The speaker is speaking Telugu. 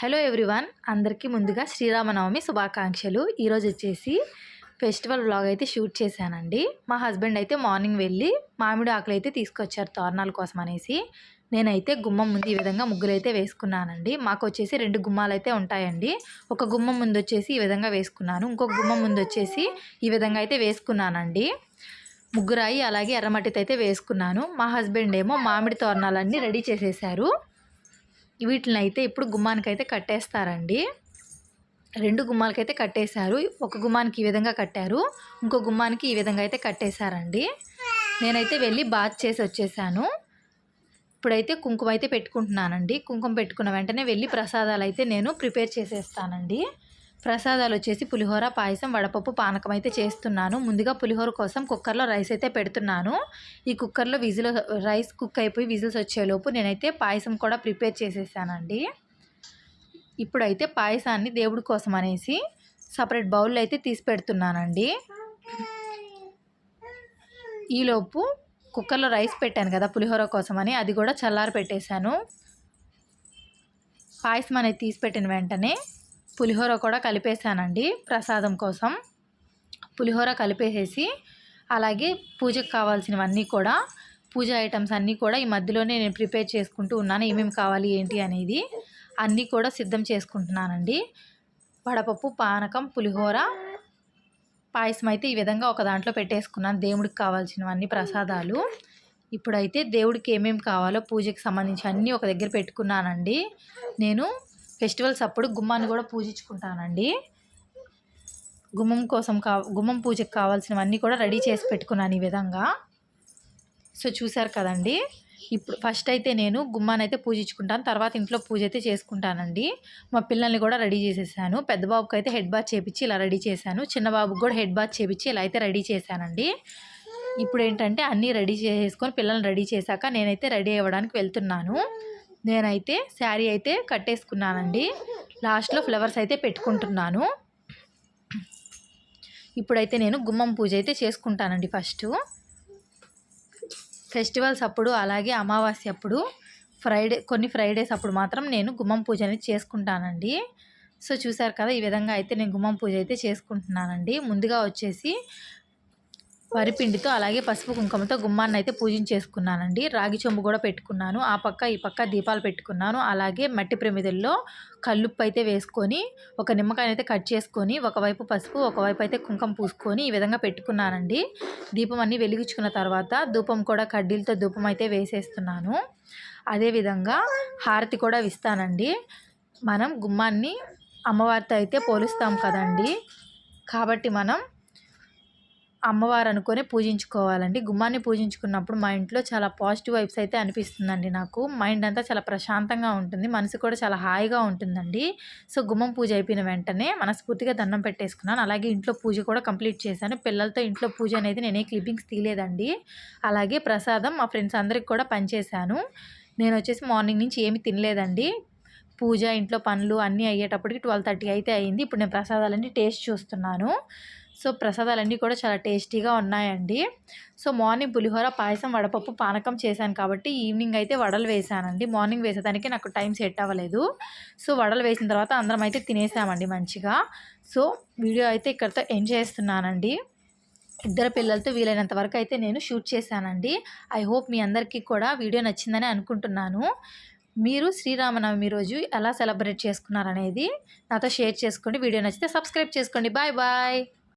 హలో ఎవ్రీవన్ అందరికీ ముందుగా శ్రీరామనవమి శుభాకాంక్షలు. ఈరోజు వచ్చేసి ఫెస్టివల్ వ్లాగ్ అయితే షూట్ చేశానండి. మా హస్బెండ్ అయితే మార్నింగ్ వెళ్ళి మామిడి ఆకులు అయితే తీసుకొచ్చారు తోరణాల కోసం అనేసి. నేనైతే గుమ్మం ముందు ఈ విధంగా ముగ్గులు అయితే వేసుకున్నానండి. మాకు వచ్చేసి రెండు గుమ్మాలు అయితే ఉంటాయండి. ఒక గుమ్మం ముందు వచ్చేసి ఈ విధంగా వేసుకున్నాను. ఇంకొక గుమ్మం ముందు వచ్చేసి ఈ విధంగా అయితే వేసుకున్నానండి. ముగ్గురాయి అలాగే ఎర్రమట్టితో అయితే వేసుకున్నాను. మా హస్బెండ్ ఏమో మామిడి తోరణాలన్నీ రెడీ చేసేసారు. వీటిని అయితే ఇప్పుడు గుమ్మానికైతే కట్టేస్తారండి. రెండు గుమ్మాలకైతే కట్టేశారు. ఒక గుమ్మానికి ఈ విధంగా కట్టారు. ఇంకో గుమ్మానికి ఈ విధంగా అయితే కట్టేశారండి. నేనైతే వెళ్ళి బాత్ చేసి వచ్చేసాను. ఇప్పుడైతే కుంకుమ అయితే పెట్టుకుంటున్నానండి. కుంకుమ పెట్టుకున్న వెంటనే వెళ్ళి ప్రసాదాలు అయితే నేను ప్రిపేర్ చేసేస్తానండి. ప్రసాదాలు వచ్చేసి పులిహోర పాయసం వడపప్పు పానకం అయితే చేస్తున్నాను. ముందుగా పులిహోర కోసం కుక్కర్లో రైస్ అయితే పెడుతున్నాను. ఈ కుక్కర్లో విజిల్ రైస్ కుక్ అయిపోయి విజిల్స్ వచ్చేలోపు నేనైతే పాయసం కూడా ప్రిపేర్ చేసేసానండి. ఇప్పుడైతే పాయసాన్ని దేవుడి కోసం అనేసి సపరేట్ బౌల్లో అయితే తీసి పెడుతున్నానండి. ఈలోపు కుక్కర్లో రైస్ పెట్టాను కదా పులిహోర కోసం అని అది కూడా చల్లారి పెట్టేశాను పాయసం అనేది తీసి పెట్టిన వెంటనే పులిహోర కూడా కలిపేసానండి ప్రసాదం కోసం. పులిహోర కలిపేసేసి అలాగే పూజకు కావాల్సినవన్నీ కూడా పూజ ఐటమ్స్ అన్నీ కూడా ఈ మధ్యలోనే నేను ప్రిపేర్ చేసుకుంటూ ఉన్నాను. ఏమేమి కావాలి ఏంటి అనేది అన్నీ కూడా సిద్ధం చేసుకుంటున్నానండి. వడపప్పు పానకం పులిహోర పాయసం అయితే ఈ విధంగా ఒక దాంట్లో పెట్టేసుకున్నాను. దేవుడికి కావాల్సినవన్నీ ప్రసాదాలు. ఇప్పుడైతే దేవుడికి ఏమేమి కావాలో పూజకి సంబంధించి అన్నీ ఒక దగ్గర పెట్టుకున్నానండి. నేను ఫెస్టివల్స్ అప్పుడు గుమ్మాన్ని కూడా పూజించుకుంటానండి. గుమ్మం కోసం కా గుమ్మం పూజకి కావాల్సినవన్నీ కూడా రెడీ చేసి పెట్టుకున్నాను ఈ విధంగా. సో చూసారు కదండి. ఇప్పుడు ఫస్ట్ అయితే నేను గుమ్మాన్ని అయితే పూజించుకుంటాను. తర్వాత ఇంట్లో పూజ అయితే చేసుకుంటానండి. మా పిల్లల్ని కూడా రెడీ చేసేసాను. పెద్ద బాబుకి అయితే హెడ్ బాత్ చేపించి ఇలా రెడీ చేశాను. చిన్న బాబుకి కూడా హెడ్ బాత్ చేపించి ఇలా అయితే రెడీ చేశానండి. ఇప్పుడు ఏంటంటే అన్నీ రెడీ చేసుకొని పిల్లల్ని రెడీ చేశాక నేనైతే రెడీ అవ్వడానికి వెళ్తున్నాను. నేనైతే శారీ అయితే కట్టేసుకున్నానండి. లాస్ట్లో ఫ్లవర్స్ అయితే పెట్టుకుంటున్నాను. ఇప్పుడైతే నేను గుమ్మం పూజ అయితే చేసుకుంటానండి ఫస్ట్. ఫెస్టివల్స్ అప్పుడు అలాగే అమావాస్య అప్పుడు ఫ్రైడే కొన్ని ఫ్రైడేస్ అప్పుడు మాత్రం నేను గుమ్మం పూజ అనేది చేసుకుంటానండి. సో చూసారు కదా ఈ విధంగా అయితే నేను గుమ్మం పూజ అయితే చేసుకుంటున్నానండి. ముందుగా వచ్చేసి వరిపిండితో అలాగే పసుపు కుంకుమతో గుమ్మాన్ని అయితే పూజించేసుకున్నానండి రాగి చెంబు కూడా పెట్టుకున్నాను. ఆ పక్క ఈ పక్క దీపాలు పెట్టుకున్నాను. అలాగే మట్టి ప్రమిదల్లో కల్లుప్పు అయితే వేసుకొని ఒక నిమ్మకాయ అయితే కట్ చేసుకొని ఒకవైపు పసుపు ఒకవైపు అయితే కుంకుమ పూసుకొని ఈ విధంగా పెట్టుకున్నానండి. దీపం అన్నీ వెలిగించుకున్న తర్వాత ధూపం కూడా కడ్డీలతో ధూపం అయితే వేసేస్తున్నాను. అదేవిధంగా హారతి కూడా ఇస్తానండి. మనం గుమ్మాన్ని అమ్మవారితో అయితే పోలుస్తాం కదండి. కాబట్టి మనం అమ్మవారు అనుకొని పూజించుకోవాలండి. గుమ్మాన్ని పూజించుకున్నప్పుడు మా ఇంట్లో చాలా పాజిటివ్ వైబ్స్ అయితే అనిపిస్తుందండి నాకు. మైండ్ అంతా చాలా ప్రశాంతంగా ఉంటుంది. మనసు కూడా చాలా హాయిగా ఉంటుందండి. సో గుమ్మం పూజ అయిపోయిన వెంటనే మనస్ఫూర్తిగా దండం పెట్టేసుకున్నాను. అలాగే ఇంట్లో పూజ కూడా కంప్లీట్ చేశాను. పిల్లలతో ఇంట్లో పూజ అనేది నేనే క్లిప్పింగ్స్ తీయలేదండి. అలాగే ప్రసాదం మా ఫ్రెండ్స్ అందరికి కూడా పనిచేశాను. నేను వచ్చేసి మార్నింగ్ నుంచి ఏమి తినలేదండి. పూజ ఇంట్లో పనులు అన్నీ అయ్యేటప్పటికి ట్వెల్వ్ థర్టీ అయితే అయింది. ఇప్పుడు నేను ప్రసాదాలన్నీ టేస్ట్ చూస్తున్నాను. సో ప్రసాదాలన్నీ కూడా చాలా టేస్టీగా ఉన్నాయండి. సో మార్నింగ్ పులిహోర పాయసం వడపప్పు పానకం చేశాను కాబట్టి ఈవినింగ్ అయితే వడలు వేసానండి మార్నింగ్ వేసేదానికి నాకు టైం సెట్ అవ్వలేదు. సో వడలు వేసిన తర్వాత అందరం అయితే తినేసామండి మంచిగా. సో వీడియో అయితే ఇక్కడితో ఎండ్ చేస్తున్నానండి. ఇద్దరు పిల్లలతో వీలైనంత వరకు అయితే నేను షూట్ చేశానండి. ఐ హోప్ మీ అందరికీ కూడా వీడియో నచ్చిందని అనుకుంటున్నాను. మీరు శ్రీరామనవమి రోజు ఎలా సెలబ్రేట్ చేసుకున్నారనేది నాతో షేర్ చేసుకోండి. వీడియో నచ్చితే సబ్స్క్రైబ్ చేసుకోండి. Bye bye.